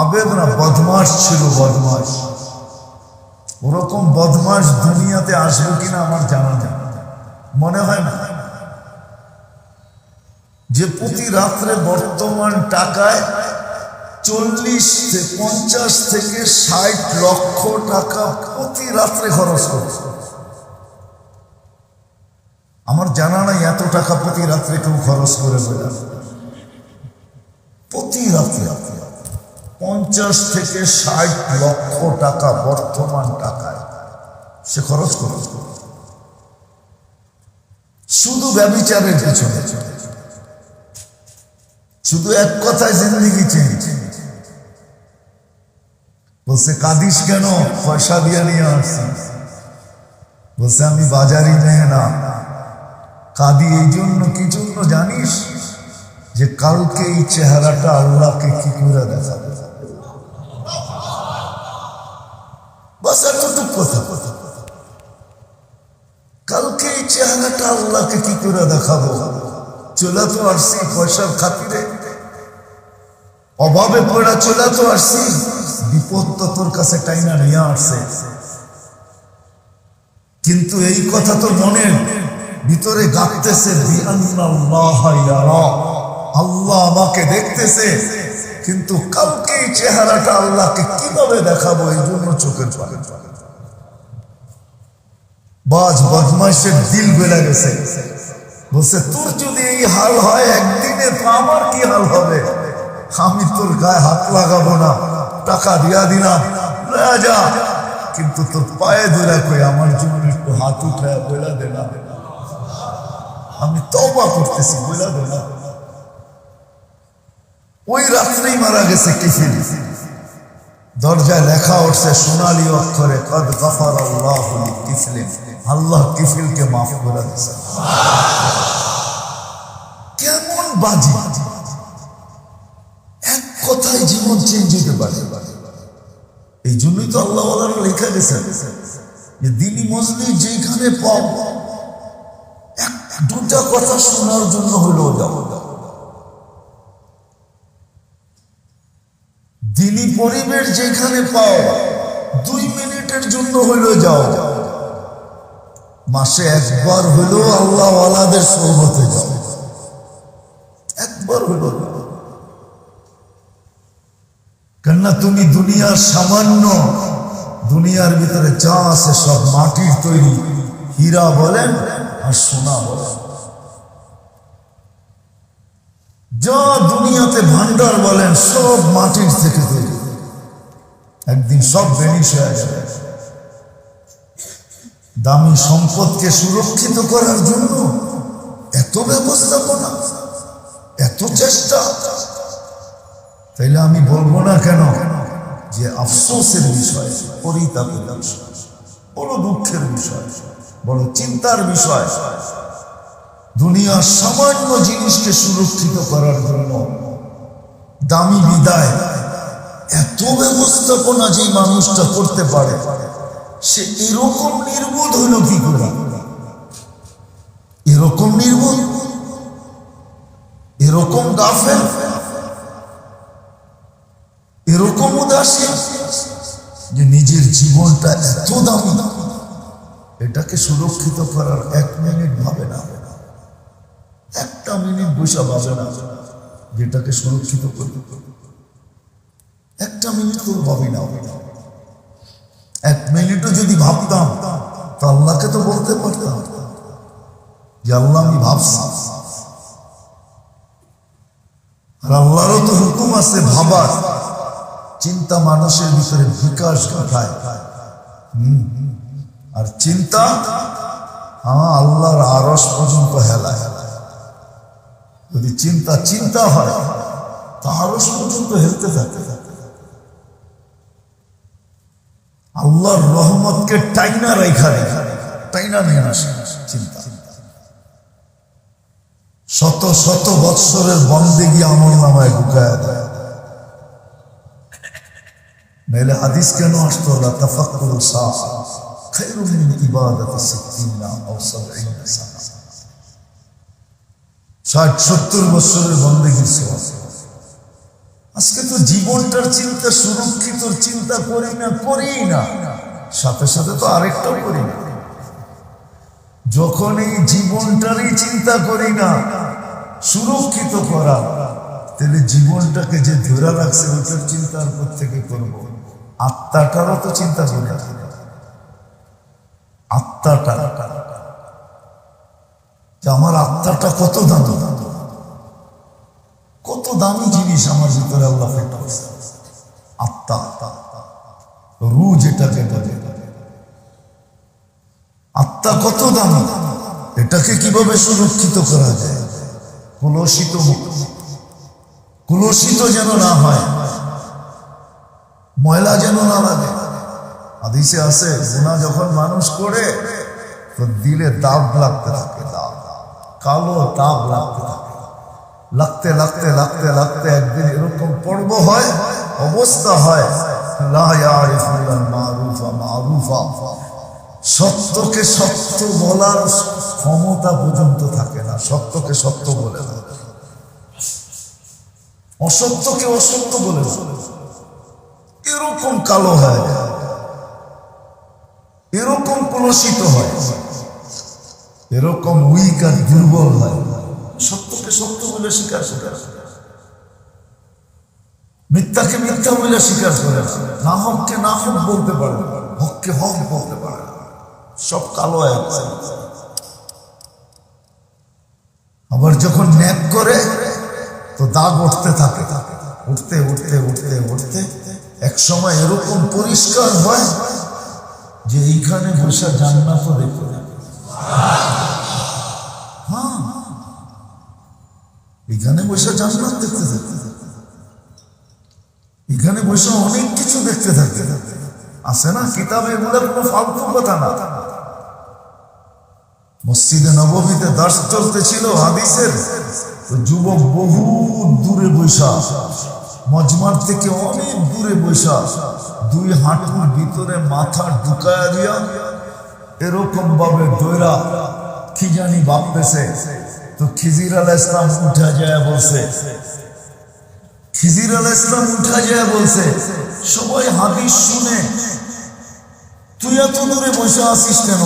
আবেদ না বদমাস ছিল বদমাস ওরকম বদমাস দুনিয়াতে আসবে কিনা আমার জানা নেই। মনে হয় না। যে প্রতি রাত্রে বর্তমান টাকায় চল্লিশ পঞ্চাশ থেকে ষাট লক্ষ টাকা প্রতি রাত্রে খরচ করে আমার জানা নাই এত টাকা প্রতি রাত্রে কেউ খরচ করে প্রতি রাত্রে। পঞ্চাশ থেকে ষাট লক্ষ টাকা বর্তমান টাকায়। সে খরচ করে শুধু ব্যবিচারের পেছনে। শুধু এক কথায় জিন্দিগি চেঞ্জ বলছে, কাঁদিস কেন? পয়সা দিয়ে নিয়ে আসছি। বলছে, আমি বাজারি মেয়ে না। কাঁদি এই জন্য কি জন্য জানিস যে কালকে এই চেহারাটা আল্লাহকে কি করে দেখা দেখাবে? বাস কথা। কালকে এই চেহারাটা আল্লাহকে কি করে দেখাবো? চলে তো আসছি পয়সার খাতিরে। অভাবে পড়া চলে তো আসছি। বিপদ তো তোর কাছে টাইনা নিয়ে আসছে। কিন্তু এই কথা তো মনে ভিতরে গাঁথতেছে আল্লাহ আমাকে দেখতেছে। কিন্তু কাউকে এই চেহারাটা আল্লাহকে কীভাবে দেখাবো এই জন্য চোখের পালে বাজ বদমাইশের দিল বেড়ে গেছে। বলছে, তোর যদি এই হাল হয়, একদিনে তো আমার কি হাল হবে? আমি তোর গায়ে হাত লাগাবো না, টাকা দিয়া লয়া যা। কিন্তু তোর পায়ে ধরে কই, আমার জন্য একটু হাত উঠায় বইলা দে না। আমি তবা করতেছি, বইলা দে না। ওই রাত্রেই মারা গেছে কিফিল দরজায় লেখা উঠছে সোনালী অক্ষরে, কদ গফার আল্লাহ কিফলিন। আল্লাহ কিফিলকে মাফ করে দিয়েছে কেমন বাজি। এক কথায় জীবন চেঞ্জ হতে পারে। এই জন্যই তো আল্লাহ লেখা গেছে যে, দিনী মজলি যেখানে পাও, এক দুটা কথা শোনার জন্য হলো যাও। দিনী পরিবেশ যেখানে পাও, দুই মিনিটের জন্য হইল যাও। মাসে একবার হইল আল্লাহ ওয়ালাদের সৌবতে যাও। একবার হইল কেননা তুমি দুনিয়ার সামান্য, দুনিয়ার ভিতরে যা আছে সব মাটির তৈরি। হীরা বলেন আর সোনা বলেন। যা দুনিয়াতে ভান্ডার বলেন, সব মাটির থেকে তৈরি একদিন সব বেনিশ হয়ে যাবে দামি সম্পদকে সুরক্ষিত করার জন্য এত ব্যবস্থাপনা, এত চেষ্টা। তাইলে আমি বলব না কেন যে আফসোসের বিষয়, পরিতাপের বিষয়, বড় দুঃখের বিষয়, বড় চিন্তার বিষয় দুনিয়ার সামান্য জিনিসকে সুরক্ষিত করার জন্য দামি বিদায়, এত ব্যবস্থাপনা যে মানুষটা করতে পারে, সে এরকম নির্বোধ হইল কি করে? এরকম নির্বোধ? এরকম গাফেল? এরকম উদাসীন? যে নিজের জীবনটা এত দামি, এটাকে সুরক্ষিত করার এক মিনিট ভাবে না। একটা মিনিট বসে ভাবে না। যেটাকে সুরক্ষিত করবে একটা মিনিট তোর ভাবি না। এক মিনিটও যদি ভাবতাম, তো আল্লাহকে তো বলতে পারতাম যে আল্লাহ আমি ভাবছি। আর আল্লাহরও তো হুকুম আছে ভাবার। চিন্তা মানুষের ভিতরে বিকাশ ঘটায়। আর চিন্তা হ্যাঁ আল্লাহর আরস পর্যন্ত হেলায়। যদি চিন্তা চিন্তা হয় তা আরস পর্যন্ত হেলতে থাকে। আল্লাহর রহমতকে টাইনা রেখা রেখা টাইনা নিয়ে আসে, চিন্তা। শত শত বৎসরের বন্দেগি আমল নামায় ঢুকায় দেয়। নাহলে হাদিস কেন আসতো? আল্লাহ তাফাক্কুর সাহ খায়রুম মিন ইবাদাতি সিত্তিনা আও সাবঈনা সানা ষাট, সত্তর বছরের বন্দেগির সওয়াব আজকে তো জীবনটার চিন্তা, সুরক্ষিত চিন্তা করি না করি না। সাথে সাথে তো আরেকটাও করি না। যখন এই জীবনটারই চিন্তা করি না, সুরক্ষিত করা, তাহলে জীবনটাকে যে ধরে রাখছে ওইটার চিন্তার পর থেকে করব? আত্মাটারও তো চিন্তা করি আত্মাটা। যে আমার আত্মাটা কত দামি। কত দামি জিনিস আমার ভিতরে আল্লাহ আত্মা রু যেটাকে বলে আত্মা কত দামি। এটাকে কীভাবে সুরক্ষিত করা যায়? কুলসিত কুলসিত যেন না হয়। ময়লা যেন না লাগে। আদিসে আছে গুণা যখন মানুষ করে, তো দিলে দাগ লাগতে থাকে। কালো দাগ লাগতে থাকে। লাগতে লাগতে লাগতে লাগতে একদিন এরকম পর্ব হয়, অবস্থা হয়। সত্যকে সত্য বলার ক্ষমতা পর্যন্ত থাকে না, সত্যকে সত্য বলে না। অসত্যকে অসত্য বলে এরকম কালো হয়, এরকম কলসিত হয়। এরকম উইক আর দুর্বল হয়। সত্যকে সত্য বলে স্বীকার করে। মিথ্যাকে মিথ্যা বলে স্বীকার করে। না হককে না হক বলতে পারে, হককে হক বলতে পারে। সব কালো এক। আবার যখন ন্যাক করে, তো দাগ উঠতে থাকে। উঠতে উঠতে উঠতে উঠতে এক সময় এরকম পরিষ্কার হয় যে এইখানে বসে জান্নাত দেখতে এখানে বসে জান্নাত দেখতে থাকে। এখানে বসে অনেক কিছু দেখতে থাকে। আছে না কিতাবে এগুলো কোনো ফালতু কথা না। মসজিদে নবমীতে দাস চলতেছিল হাদিসের। যুবক বহু দূরে বৈশা মজমার থেকে অনেক দূরে বৈশা দুই হাঁটুর ভিতরে মাথা ঢুকায়া দিয়া এরকম ভাবে দৈরা কি জানি ভাবতেছে তো খিজির আল ইসলাম উঠা যায় বলছে। খিজির আল ইসলাম উঠা যায় বলছে। সবাই হাদিস শুনে। তুই এত দূরে বসে আসিস কেন?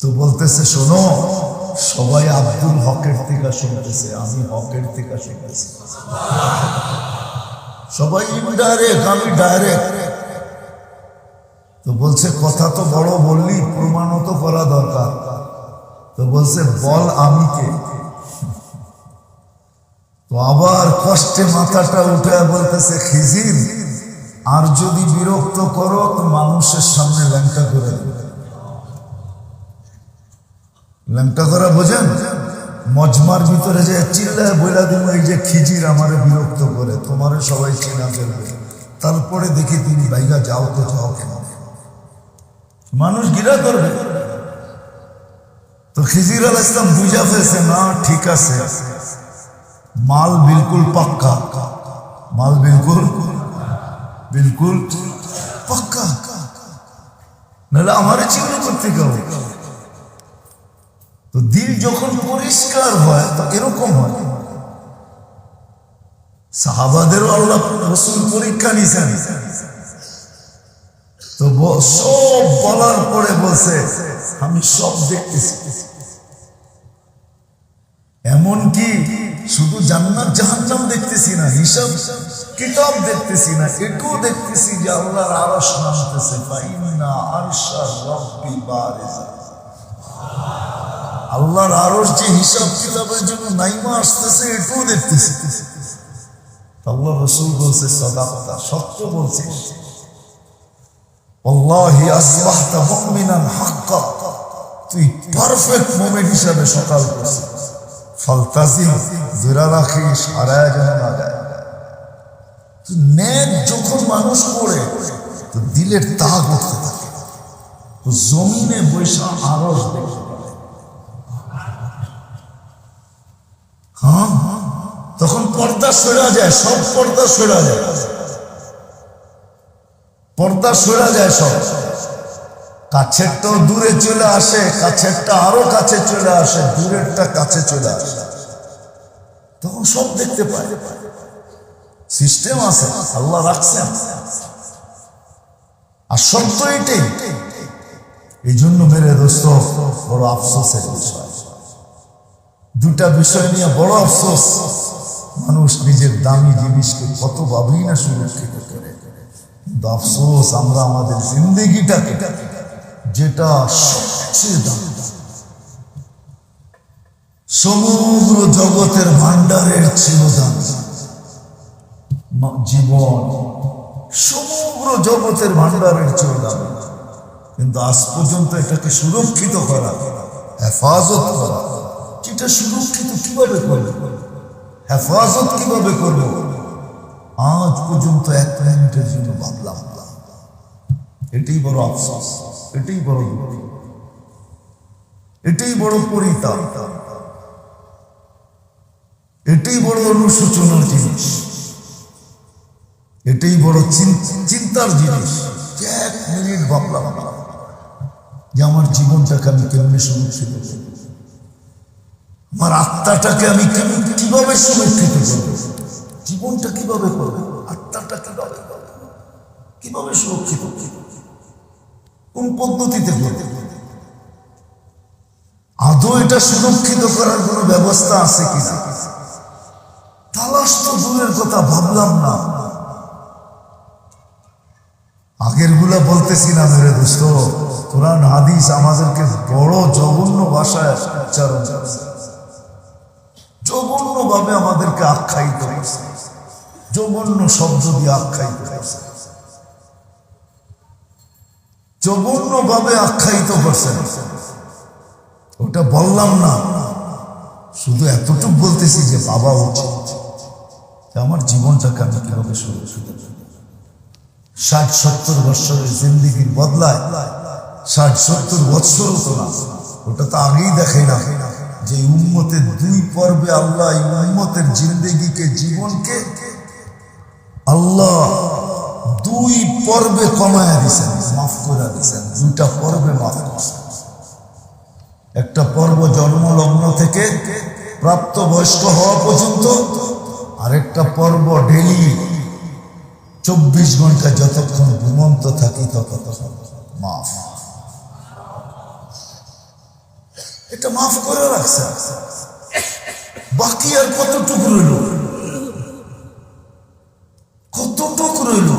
তো বলতেছে, শোনো, সবাই আব্দুল হকের থেকে শুনতেছে, আমি হকের থেকে শুনতেছি। সবাই ইনডাইরেক্ট আমি ডাইরেক্ট তো বলছে, কথা তো বড় বললি, প্রমাণও তো করা দরকার। তো বলছে, বল আমি কে? তো আবার কষ্টে মাথাটা উঠে বলতেছে খিজির আর যদি বিরক্ত করো, তো মানুষের সামনে ল্যাংটা করে ল্যাংটা করা বোঝেন? মজমার ভিতরে যে চিল্লায় বইলা দিব এই যে খিজির আমারে বিরক্ত করে, তোমারে সবাই চেনা ফেলবে। তারপরে দেখি তুমি বাইগা যাও তো যাও কেন মানুষ গিরা করবে। খিজির আল ইসলাম বুঝা ফেলছে, না, ঠিক আছে। মাল বিলকুল পাক্কা। মাল বিলকুল? বিলকুল পাক্কা। নাহলে আমারে চিহ্ন করতে গেল। তো দিল যখন পরিষ্কার হয়, তো এরকম হয়। সাহাবাদেরও আল্লাহ রসুল পরীক্ষা নিছেন। তো সব বলার পরে বলছে, আমি সব দেখতেছি। এমনকি শুধু জান্নাত, জাহান্নাম দেখতেছি না, হিসাব কিতাব দেখতেছি না, এটাও দেখতেছি যে আল্লাহর আরশ নামতেছে। ফাইন্না আরশা রব্বি বারিজা। আল্লাহর আরশ যে হিসাব কিতাবের জন্য নাইমা আসতেছে, এটাও দেখতেছি। আল্লাহ রসুল বলছে সদাপ্তা সত্য বলছে। আল্লাহি আসবাহতা মুমিনান হাক্কা তুই পারফেক্ট মোমেন্ট হিসাবে সকাল করছিস। ফালতাজি জোরা রাখিস হারায় যেন যখন মানুষ করে তো দিলের তাগ উঠতে থাকে। তো জমিনে বৈশা আরস হ্যাঁ? তখন পর্দা সরা যায়, সব পর্দা সরা যায়। পর্দা সরা যায় সব। কাছেরটাও দূরে চলে আসে, কাছেরটা আরও কাছে চলে আসে, দূরেরটা কাছে চলে আসে। তখন সব দেখতে পায়। সিস্টেম আছে, আল্লাহ রাখছেন আর সত্য এটাই। এই জন্য মেরে দোস্ত, বড় আফসোসের বিষয়। দুটা বিষয় নিয়ে বড় আফসোস। মানুষ নিজের দামি জিনিসকে কত ভাবেই না সুরক্ষিত করে। কিন্তু আফসোস, আমরা আমাদের জিন্দগিটাকে যেটা সবচেয়ে দাম। সমগ্র জগতের ভান্ডারের ছিল দাম। জীবন। সমগ্র জগতের ভান্ডারের ছিল দাম। কিন্তু আজ পর্যন্ত এটাকে সুরক্ষিত করা, হেফাজত করা, যেটা সুরক্ষিত কীভাবে করবে? হেফাজত কীভাবে করবে? আজ পর্যন্ত এক মিনিটের জন্য ভাবলাম। এটাই বড় আফসোস। এটাই বড় এটাই বড় পরিতাপ। এটাই বড় অনুশোচনার জিনিস। এটাই বড় চিন্তার জিনিস। এক মিনিট ভাবলাম যে আমার জীবনটাকে আমি কেমনি সুরক্ষিত করব? আমার আত্মাটাকে আমি কীভাবে সুরক্ষিত করব? জীবনটা কীভাবে করব? আত্মাটা কীভাবে কীভাবে সুরক্ষিত করব? কোন পদ্ধতিতে করব আদৌ এটা সুরক্ষিত করার কোনো ব্যবস্থা আছে কিনা? তালাশ তো দূরের কথা, ভাবলাম না। আগেরগুলা বলতেছি না মেরে দোস্ত, কোরআন, হাদিস আমাদেরকে বড় জঘন্য ভাষায় উচ্চারণ জঘন্য ভাবে আমাদেরকে আখ্যায়িত জঘন্য শব্দ দিয়ে আখ্যায়িত করছে জঘন্য ভাবে আখ্যায়িত করছেন ওটা বললাম না। শুধু এতটুকু বলতেছি যে বাবা উচিত আমার জীবনটাকে আমি কীভাবে ষাট সত্তর বৎসরের জিন্দিগির বদলায় ষাট সত্তর বৎসরও তো না। ওটা তো আগেই দেখে না যে এই উম্মতের দুই পর্বে আল্লাহ এই উম্মতের জিন্দেগিকে, জীবনকে আল্লাহ দুই পর্বে কমায় দিছেন, মাফ করে দিছেন, দুইটা পর্বে মাফ করছেন। একটা পর্ব জন্মলগ্ন থেকে প্রাপ্ত বয়স্ক হওয়া পর্যন্ত, আরেকটা পর্ব ডেলি চব্বিশ ঘণ্টা যতক্ষণ ঘুমন্ত থাকি ততক্ষণ মাফ। এটা মাফ করে রাখছে বাকি আর কতটুকু রইল? কতটুকু রইল?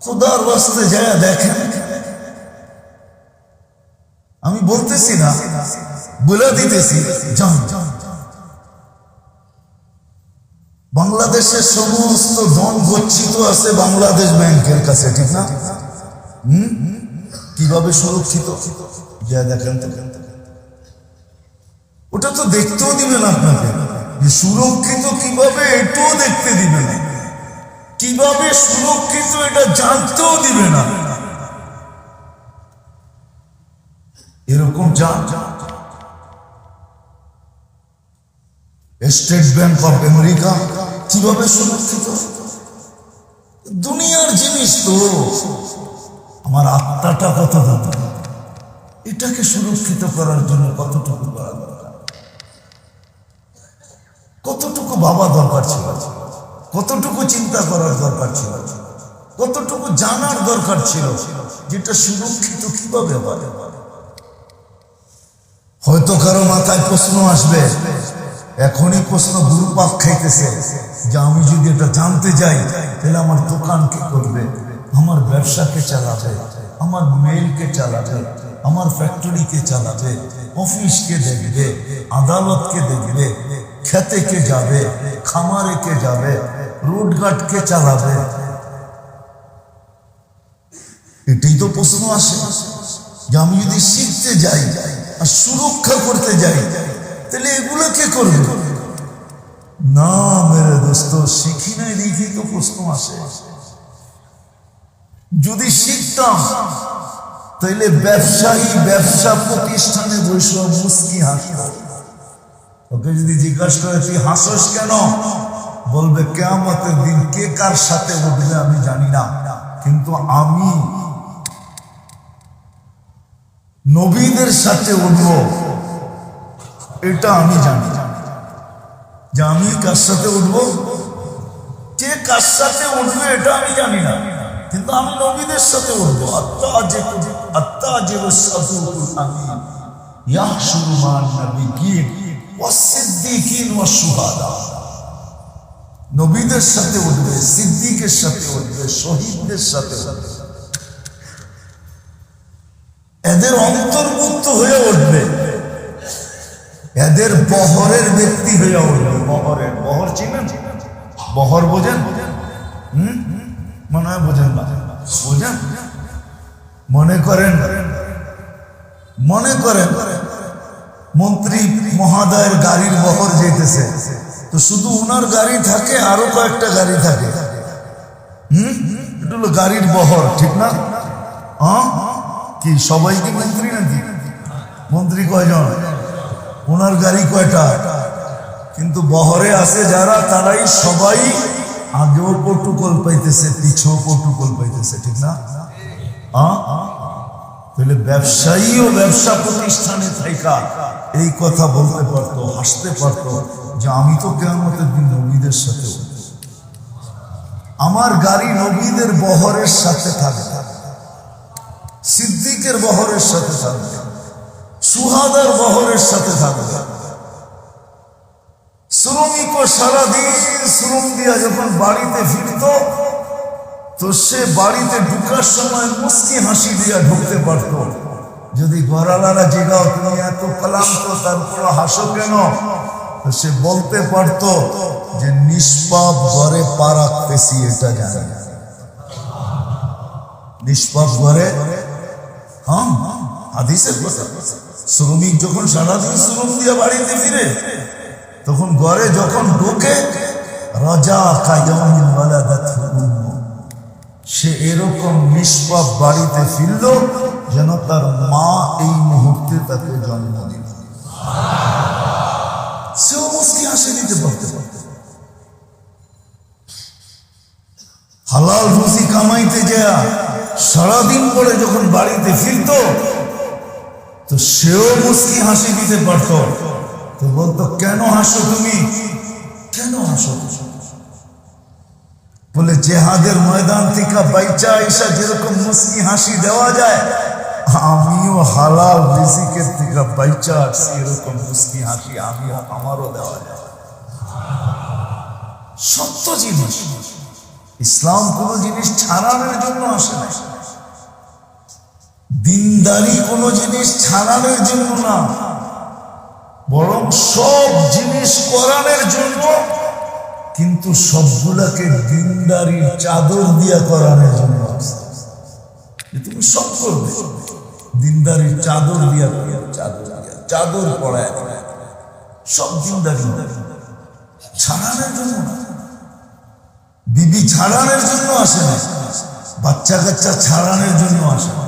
খোদার রাস্তে যায় দেখেন। আমি বলতেছি না, বলে দিতেছি বাংলাদেশের সমস্ত ধন গচ্ছিত আছে বাংলাদেশ ব্যাংকের কাছে, ঠিক না? কীভাবে সুরক্ষিত? যা দেখেন ওটা তো দেখতেও দিবেন আপনাকে। যে সুরক্ষিত কীভাবে এটাও দেখতে দিবে না কীভাবে সুরক্ষিত এটা জানতেও দিবে না। এরকম যান স্টেট ব্যাংক অফ আমেরিকা কীভাবে সুরক্ষিত? দুনিয়ার জিনিস তো। আমার আত্মাটা কত দাম এটাকে সুরক্ষিত করার জন্য কতটুকু করা দরকার? কতটুকু বাবা দরকার ছিল? কতটুকু চিন্তা করার দরকার ছিল? কতটুকু জানার দরকার ছিল যেটা সুরক্ষিত কীভাবে হয় হয়তো কারও মাথায় প্রশ্ন আসবে, এখনই প্রশ্ন গুরুপাক খাইতেছে যে আমি যদি এটা জানতে যাই, তাহলে আমার দোকান কে করবে? আমার ব্যবসাকে চালাবে? আমার মেল কে চালাবে? আমার ফ্যাক্টরি কে চালাবে? অফিসকে দেখবে? আদালতকে দেখবে? খেতে কে যাবে? খামারে কে যাবে? রোডঘাট কে চালাবে। এটাই তো প্রশ্ন আসে। যে আমি যদি শিখতে যাই আর সুরক্ষা করতে যাই, তাহলে এগুলো কে করবে? না, মেরে দোস্ত, শিখি নাই দেখি তো প্রশ্ন আসে। যদি শিখতাম, তাহলে ব্যবসায়ী ব্যবসা প্রতিষ্ঠানে বসে মুস্কি হাসত ওকে যদি জিজ্ঞাসা করে, তুই হাসস কেন? বলবে, কেয়ামতের দিন কে কার সাথে উঠবে আমি জানি না। কিন্তু আমি নবীদের সাথে উঠব, এটা আমি জানি। যে আমি কার সাথে উঠবো, কে কার সাথে উঠবে, এটা আমি জানি না। কিন্তু আমি নবীদের সাথে উঠবো। আত্মা যে আত্মা যে আমি ইয়াহশুরু মান নাবিয়িন ওয়াসিদ্দিকিন ওয়াশুহাদা নবীদের সাথে উঠবে, সিদ্দিকের সাথে উঠবে, শহীদদের সাথে এদের অন্তর্ভুক্ত হয়ে উঠবে। এদের বহরের ব্যক্তি হয়ে উঠবে। বহরের, বহর চিনেন? বহর বোঝেন? মনে হয় বোঝেন বোঝেন? মনে করেন? মনে করেন? মন্ত্রী মহাদয়ের গাড়ির বহর যেতেছে। তো শুধু উনার গাড়ি থাকে, আরও কয়েকটা গাড়ি থাকে। হুম? এটা হলো গাড়ির বহর, ঠিক না? কি, সবাই কি মন্ত্রী নাকি? মন্ত্রী কয়জন? ওনার গাড়ি কয়টা? কিন্তু বহরে আছে যারা, তারাই সবাই আগেও প্রোটোকল পাইতেছে, পিছেও প্রোটোকল পাইতেছে, ঠিক না? হ্যাঁ তাহলে ব্যবসায়ী ও ব্যবসা প্রতিষ্ঠানে থাইকা। এই কথা বলতে পারতো, হাসতে পারতো যে আমি তো কেমতের দিন নবীদের সাথে আমার গাড়ি নবীদের বহরের সাথে থাকবে। সিদ্দিকের বহরের সাথে থাকবে। সুহাদার বহরের সাথে থাকবে। শ্রমিক সারাদিন শ্রম দিয়া যখন বাড়িতে ফিরত তো সে বাড়িতে ঢুকার সময় মুস্কি হাসি দিয়া ঢুকতে পারত। যদি গড়ালারা জিগাও তুমি এত ক্লান্ত তারপর হাসো কেন? তো সে বলতে পারত যে নিষ্পাপ ঘরে পা রাখতেছি এটা জানি নিষ্পাপ ঘরে? হ্যাঁ হাদিসের কথা। শ্রমিক যখন সারাদিন শ্রম দিয়ে বাড়িতে ফিরে, তখন ঘরে যখন ঢোকে রাজা উম্মু। সে এরকম নিষ্পাপ বাড়িতে ফিরল যেন তার মা এই মুহূর্তে তাকে জন্ম দিল। সেও মুসকি হাসি দিতে পারতে পারত হালাল রুজি কামাইতে যায় সারাদিন পরে যখন বাড়িতে ফিরত, তো সেও মুসকি হাসি দিতে পারত। তো বলতো, কেন হাসো তুমি? কেন হাসো বলে, জেহাদের ময়দান থেকে বাইচা এসা যেরকম মুসকি হাসি দেওয়া যায়, আমিও হালাল রিজিকের থেকে বাইচা আসছি এরকম মুসকি হাসি আমিও, আমারও দেওয়া যায়। সত্য জিনিস। ইসলাম কোন জিনিস ছাড়ানোর জন্য আসে না। দিনদারি কোন জিনিস ছাড়ানোর জন্য না। বরং সব জিনিস করানোর জন্য কিন্তু সবগুলাকে দিনদারির চাদর দিয়া করানোর জন্য তুমি সব করবে। দিনদারির চাদর দিয়া চাদর দিয়া। চাদর পড়ায়। সব দিনদারি ছাড়ানোর জন্য বিবি ছাড়ানোর জন্য আসে না। বাচ্চা কাচ্চা ছাড়ানোর জন্য আসে না।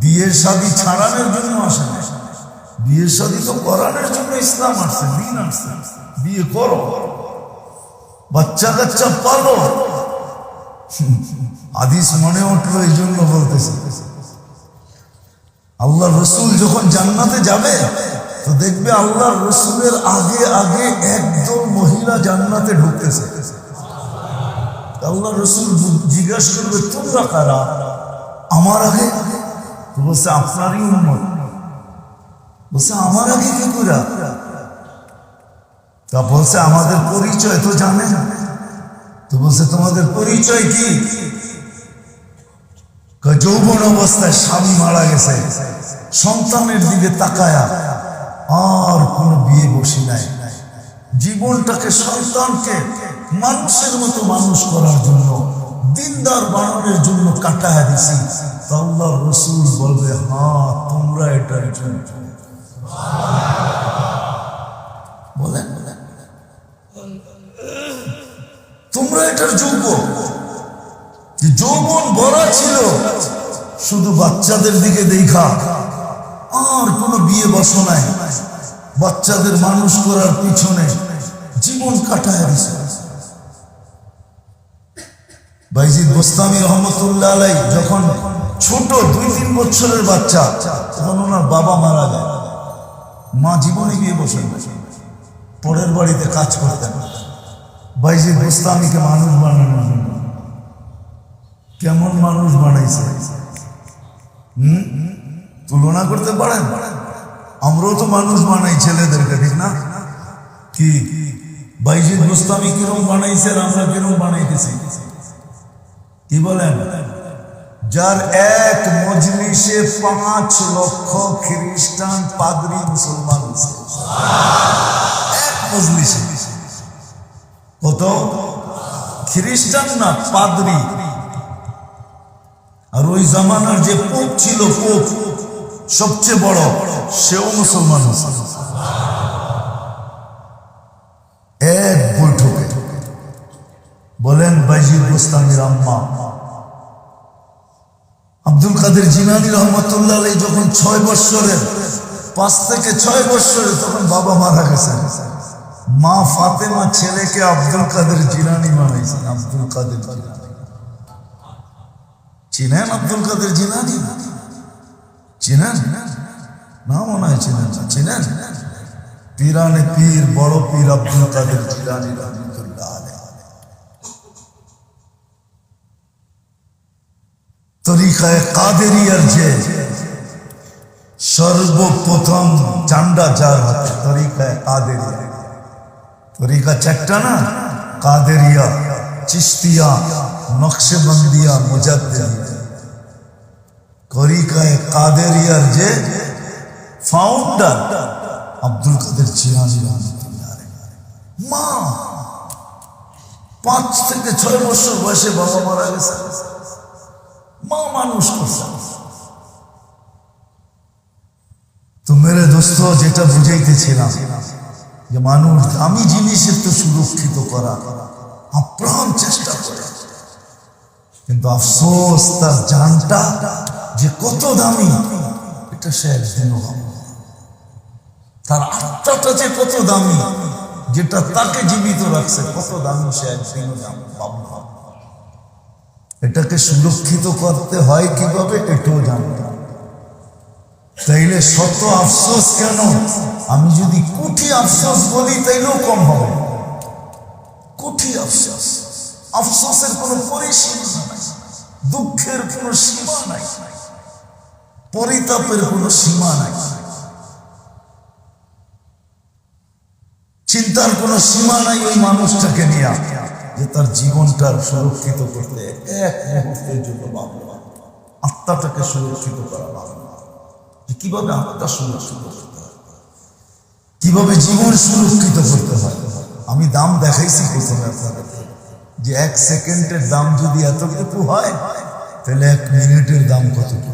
বিয়ের শাদি ছাড়ানোর জন্য আসে না। বিয়ের শাদি তো করানোর জন্য ইসলাম আসছে, দিন আসছে। বিয়ে করো করো। বাচ্চা কাচ্চা পালো। আদিস মনে উঠল, এই জন্য বলতেছে। আল্লাহ রসুল যখন জান্নাতে যাবে, তো দেখবে আল্লাহ রসুলের আগে আগে একদল মহিলা জান্নাতে ঢুকতেছে। আল্লাহ রসুল জিজ্ঞাসা করবে, তোমরা কারা? আমার আগে? বলছে, আপনারই উন্মত বলছে, আমার আগে কি করে তা বলছে, আমাদের পরিচয় তো জানে। তো বলছে, তোমাদের পরিচয় কি? যৌবন অবস্থায় স্বামী মারা গেছে। সন্তানের দিকে তাকায়া আর কোনো বিয়ে বসি নাই। জীবনটাকে সন্তানকে মানুষের মতো মানুষ করার জন্য, দিনদার বানানোর জন্য কাটায় দিছি। আল্লাহ রসুল বলবে হ্যাঁ তোমরা এটার জন্য বলেন বলেন তোমরা এটার যোগ্য যৌবন ভরা ছিল, শুধু বাচ্চাদের দিকে দেখা। আর কোনো বিয়ে বস নাই। বাচ্চাদের মানুষ করার পিছনে জীবন কাটায় দিছে। বাইজিদ গোস্তামি রহমতুল্লাহ আলাই যখন ছোট দুই তিন বছরের বাচ্চা, তখন ওনার বাবা মারা যায়। মা জীবনে বিয়ে বসে। পরের বাড়িতে কাজ করতেন। বাইজিদ গোস্তামিকে মানুষ বানানোর জন্য। কেমন মানুষ বানাইছে? হুম? তুলনা করতে পারেন? আমরাও তো মানুষ বানাই ছেলেদেরকে, ঠিক না? কি? বাইজিদ গোস্তামি কিরম বানাইছে আর আমরা কিরম বানাইতেছি? কি বলেন? যার এক মজলিসে পাঁচ লক্ষ খ্রিস্টান পাদ্রী মুসলমান। এক মজলিসে। কত? খ্রিস্টান না পাদ্রী? আর ওই জামানার যে পোপ ছিল, পোপ সবচেয়ে বড়, সেও মুসলমান। এক বৈঠকে বলেন, বাইজিদ গোস্তামির আম্মা, আব্দুল কাদের জিনানি রহমতুল্লাহ যখন ছয় বৎসরের, পাঁচ থেকে ছয় বৎসরের, তখন বাবা মারা গেছেন। মা ফাতেমা ছেলেকে আব্দুল কাদের জিলানি বানাইছেন আব্দুল কাদের জিলানি। চিনেন আব্দুল কাদের জিলানি? চিনেন? না মনে হয় চিনেন চিনেন? পীরানে পীর, বড় পীর আব্দুল কাদের জিলানি রহমতুল্লাহ আলাই তরিকায় কাদেরিয়ার যে সর্বপ্রথম চান্ডা যার হাতে, তরিকায় কাদেরিয়া। তরিকা চারটা না কাদেরিয়া, চিস্তিয়া, নকশেবন্দিয়া মুজাদ্দিয়া তরিকায় কাদেরিয়ার যে ফাউন্ডার আব্দুল কাদের আলাইহি। মা, পাঁচ থেকে ছয় বছর বয়সে বাবা মারা গেছে। মা মানুষ করছে। তো মেরে দোস্ত, যেটা বুঝাইতেছিলাম যে মানুষ দামি জিনিসের তো সুরক্ষিত করা, আপ্রাণ চেষ্টা করে। কিন্তু আফসোস, তার জানটা যে কত দামি, এটা সে একদিনও তার আত্মাটা যে কত দামি, যেটা তাকে জীবিত রাখছে, কত দামি সে একদিনও ভাবনা এটাকে সুরক্ষিত করতে হয় কীভাবে, এটাও জানতে। তাইলে শত আফসোস কেন? আমি যদি কোটি আফসোস বলি, তাইলেও কম হবে। কোটি আফসোস। আফসোসের কোনো পরিসীমা নাই। দুঃখের কোনো সীমা নাই। পরিতাপের কোনো সীমা নাই। চিন্তার কোনো সীমা নাই ওই মানুষটাকে নিয়ে, যে তার জীবনটা সুরক্ষিত করতে এক মুহূর্তের জন্য ভাবল। আত্মাটাকে সুরক্ষিত করা ভাবল কীভাবে আত্মা সুরক্ষিত করতে কীভাবে জীবন সুরক্ষিত করতে হয়। আমি দাম দেখাইছি প্রথমে যে এক সেকেন্ডের দাম যদি এতটুকু হয়, তাহলে এক মিনিটের দাম কতটুকু?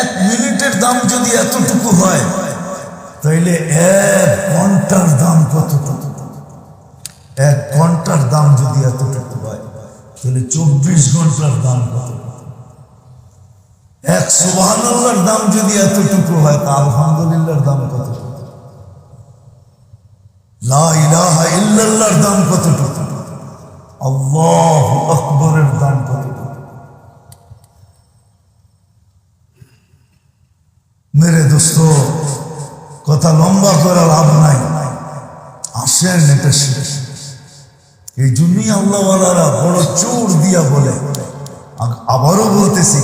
এক মিনিটের দাম যদি এতটুকু হয় তাইলে এক ঘণ্টার দাম কতটুকু? এক ঘণ্টার দাম যদি এতটুকু হয়, তাহলে চব্বিশ ঘণ্টার দাম কত এক সুবহানাল্লাহর দাম যদি এতটুকু হয়, তা আলহামদুলিল্লাহর দাম কত? ইল্লাল্লাহর দাম কতটুকু আল্লাহ আকবরের দাম কতটুকু মেরে দোস্ত, কথা লম্বা করা লাভ নাই। আসেন এটা শেষ। এই জন্যই আল্লাহওয়ালারা বড় চোর দিয়া বলে। আবারও বলতেছি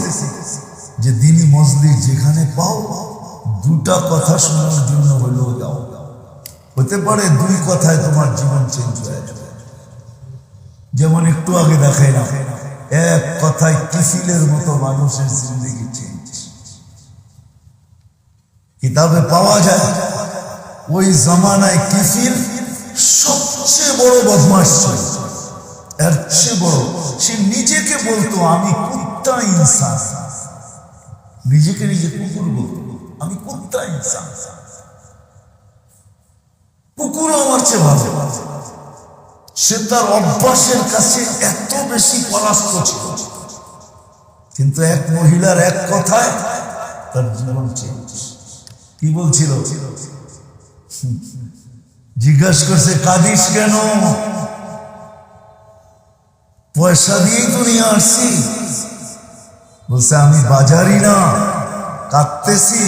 যে দিনী মজলিস যেখানে পাও, দুটা কথা শোনার জন্য হলেও যাও। হতে পারে দুই কথায় তোমার জীবন চেঞ্জ হয়ে যাবে। যেমন একটু আগে দেখাই না এক কথায় কিফিলের মতো মানুষের জিন্দগি চেঞ্জ কিতাবে পাওয়া যায়, ওই জামানায় কিফিল সবচেয়ে বড় বদমাস ছিল। এর চেয়ে বড়, সে নিজেকে বলতো, আমি কুত্তা ইনসান। নিজেকে নিজে কুকুর বলতো আমি কুত্তা ইনসান। কুকুরও আমার চেয়ে ভালো। সে তার অভ্যাসের কাছে এত বেশি পরাস্ত ছিল। কিন্তু এক মহিলার এক কথায় তার জীবন চেঞ্জ কি বলছিল? জিজ্ঞাসা করছে, কাঁদিস কেন? পয়সা দিয়েই তো নিয়ে আসছি। বলছে, আমি বাজারি না, কাঁদতেছি।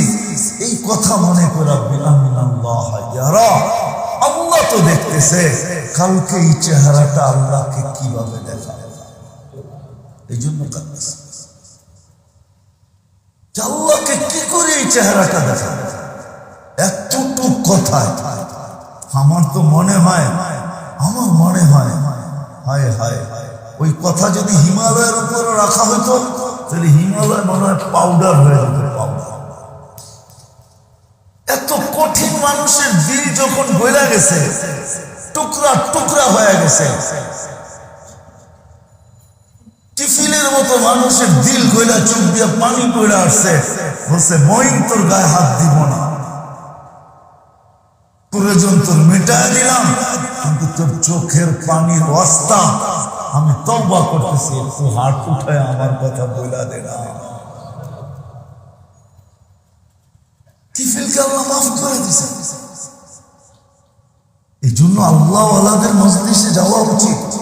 এই কথা মনে করা আল্লাহ তো দেখতেছে, কালকে এই চেহারাটা আল্লাহকে কীভাবে দেখা এই জন্য কাঁদতেছে। আল্লাহকে কি করে এই চেহারাটা দেখা এতটুক কথা, আমার তো মনে হয়, আমার মনে হয়, হায় হায়। ওই কথা যদি হিমালয়ের উপরে রাখা হতো তাহলে হিমালয় মনে হয় পাউডার হয়ে যেত পাউডার এত কঠিন মানুষের দিল যখন গইলা গেছে, টুকরা টুকরা হয়ে গেছে। টিফিনের মতো মানুষের দিল গইলা চোখ দিয়ে পানি পড়ে আসছে, বলছে মইন তোর গায়ে হাত দিব না। প্রয়োজন তোর মেটায় দিলাম, কিন্তু তোর চোখের পানির অস্তা আমি তব্বা করতেছি তুই হাত উঠায় আমার কথা বইলা দে না টিফিলকে আল্লাহ মাফ করে দিছে। এই জন্য আল্লাহ যাওয়া মজলিস